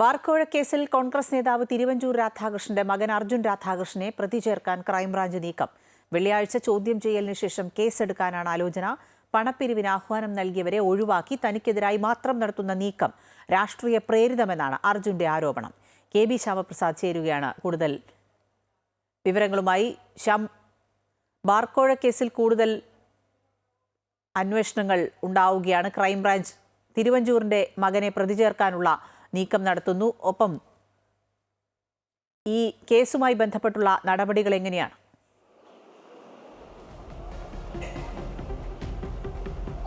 ബാർക്കോഴ കേസിൽ കോൺഗ്രസ് നേതാവ് തിരുവഞ്ചൂർ രാധാകൃഷ്ണന്റെ മകൻ അർജുൻ രാധാകൃഷ്ണനെ പ്രതി ചേർക്കാൻ ക്രൈംബ്രാഞ്ച് നീക്കം. വെള്ളിയാഴ്ച ചോദ്യം ചെയ്യലിന് ശേഷം കേസെടുക്കാനാണ് ആലോചന. പണപ്പിരിവിന് ആഹ്വാനം നൽകിയവരെ ഒഴിവാക്കി തനിക്കെതിരായി മാത്രം നടത്തുന്ന നീക്കം രാഷ്ട്രീയ പ്രേരിതമെന്നാണ് അർജുന്റെ ആരോപണം. കെ ബി ശ്യാമപ്രസാദ് ചേരുകയാണ് കൂടുതൽ വിവരങ്ങളുമായി. ശ്യാം ബാർക്കോഴ കേസിൽ കൂടുതൽ അന്വേഷണങ്ങൾ ഉണ്ടാവുകയാണ്. ക്രൈംബ്രാഞ്ച് തിരുവഞ്ചൂരിന്റെ മകനെ പ്രതി ചേർക്കാനുള്ള നീക്കം നടത്തുന്നു. ഒപ്പം ഈ കേസുമായി ബന്ധപ്പെട്ടുള്ള നടപടികൾ എങ്ങനെയാണ്?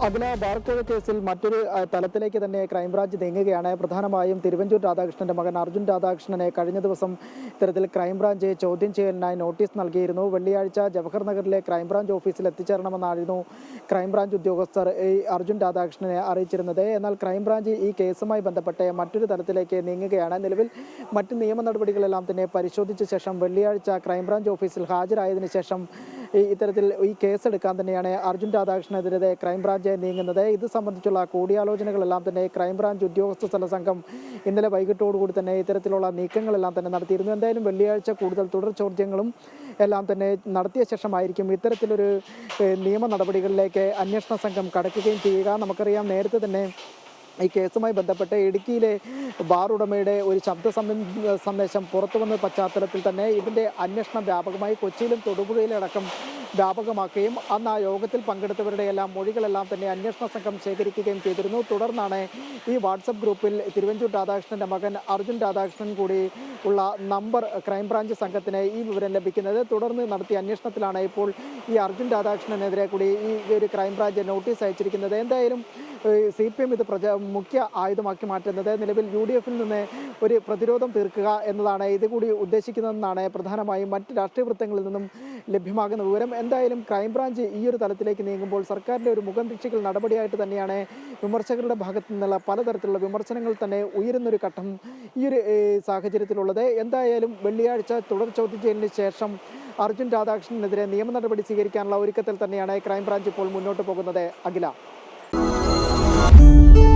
അഖില ബാർക്കോഴ കേസിൽ മറ്റൊരു തലത്തിലേക്ക് തന്നെ ക്രൈംബ്രാഞ്ച് നീങ്ങുകയാണ്. പ്രധാനമായും തിരുവഞ്ചൂർ രാധാകൃഷ്ണന്റെ മകൻ അർജുൻ രാധാകൃഷ്ണനെ കഴിഞ്ഞ ദിവസം ഇത്തരത്തിൽ ക്രൈംബ്രാഞ്ച് ചോദ്യം ചെയ്യലിനായി നോട്ടീസ് നൽകിയിരുന്നു. വെള്ളിയാഴ്ച ജവഹർ നഗറിലെ ക്രൈംബ്രാഞ്ച് ഓഫീസിൽ എത്തിച്ചേരണമെന്നായിരുന്നു ക്രൈംബ്രാഞ്ച് ഉദ്യോഗസ്ഥർ ഈ അർജുൻ രാധാകൃഷ്ണനെ അറിയിച്ചിരുന്നത്. എന്നാൽ ക്രൈംബ്രാഞ്ച് ഈ കേസുമായി ബന്ധപ്പെട്ട് മറ്റൊരു തലത്തിലേക്ക് നീങ്ങുകയാണ്. നിലവിൽ മറ്റ് നിയമ നടപടികളെല്ലാം തന്നെ പരിശോധിച്ച ശേഷം വെള്ളിയാഴ്ച ക്രൈംബ്രാഞ്ച് ഓഫീസിൽ ഹാജരായതിനു ശേഷം ഇത്തരത്തിൽ ഈ കേസെടുക്കാൻ തന്നെയാണ് അർജുൻ രാധാകൃഷ്ണനെതിരെ ക്രൈംബ്രാഞ്ച് നീങ്ങുന്നത്. ഇത് സംബന്ധിച്ചുള്ള കൂടിയാലോചനകളെല്ലാം തന്നെ ക്രൈംബ്രാഞ്ച് ഉദ്യോഗസ്ഥ സ്ഥല സംഘം ഇന്നലെ വൈകിട്ടോടുകൂടി തന്നെ ഇത്തരത്തിലുള്ള നീക്കങ്ങളെല്ലാം തന്നെ നടത്തിയിരുന്നു. എന്തായാലും വെള്ളിയാഴ്ച കൂടുതൽ തുടർ ചോദ്യങ്ങളും എല്ലാം തന്നെ നടത്തിയ ശേഷമായിരിക്കും ഇത്തരത്തിലൊരു നിയമ നടപടികളിലേക്ക് അന്വേഷണ സംഘം കടക്കുകയും ചെയ്യുക. നമുക്കറിയാം നേരത്തെ തന്നെ ഈ കേസുമായി ബന്ധപ്പെട്ട് ഇടുക്കിയിലെ ബാർ ഉടമയുടെ ഒരു ശബ്ദ സന്ദേശം പുറത്തു വന്ന പശ്ചാത്തലത്തിൽ തന്നെ ഇതിന്റെ അന്വേഷണം വ്യാപകമായി കൊച്ചിയിലും തൊടുപുഴയിലടക്കം വ്യാപകമാക്കുകയും അന്ന് ആ യോഗത്തിൽ പങ്കെടുത്തവരുടെ എല്ലാം മൊഴികളെല്ലാം തന്നെ അന്വേഷണ സംഘം ശേഖരിക്കുകയും ചെയ്തിരുന്നു. തുടർന്നാണ് ഈ വാട്സപ്പ് ഗ്രൂപ്പിൽ തിരുവഞ്ചൂർ രാധാകൃഷ്ണന്റെ മകൻ അർജുൻ രാധാകൃഷ്ണൻ കൂടി ഉള്ള നമ്പർ ക്രൈംബ്രാഞ്ച് സംഘത്തിന് ഈ വിവരം ലഭിക്കുന്നത്. തുടർന്ന് നടത്തിയ അന്വേഷണത്തിലാണ് ഇപ്പോൾ ഈ അർജുൻ രാധാകൃഷ്ണനെതിരെ കൂടി ഈ ഒരു ക്രൈംബ്രാഞ്ച് നോട്ടീസ് അയച്ചിരിക്കുന്നത്. എന്തായാലും സി പി എം ഇത് പ്രജ മുഖ്യ ആയുധമാക്കി മാറ്റുന്നത്. നിലവിൽ യു ഡി എഫിൽ നിന്ന് ഒരു പ്രതിരോധം തീർക്കുക എന്നതാണ് ഇതുകൂടി ഉദ്ദേശിക്കുന്നതെന്നാണ് പ്രധാനമായും മറ്റ് രാഷ്ട്രീയ വൃത്തങ്ങളിൽ നിന്നും ലഭ്യമാകുന്ന വിവരം. എന്തായാലും ക്രൈംബ്രാഞ്ച് ഈ ഒരു തലത്തിലേക്ക് നീങ്ങുമ്പോൾ സർക്കാരിന്റെ ഒരു മുഖം രക്ഷിക്കൽ നടപടിയായിട്ട് തന്നെയാണ് വിമർശകരുടെ ഭാഗത്തു നിന്നുള്ള പലതരത്തിലുള്ള വിമർശനങ്ങൾ തന്നെ ഉയരുന്നൊരു ഘട്ടം ഈ ഒരു സാഹചര്യത്തിലുള്ളത്. എന്തായാലും വെള്ളിയാഴ്ച തുടർ ചോദ്യം ശേഷം അർജുൻ രാധാകൃഷ്ണനെതിരെ നിയമ നടപടി സ്വീകരിക്കാനുള്ള ഒരുക്കത്തിൽ തന്നെയാണ് ക്രൈംബ്രാഞ്ച് ഇപ്പോൾ മുന്നോട്ട് പോകുന്നത്. അഖില Thank you.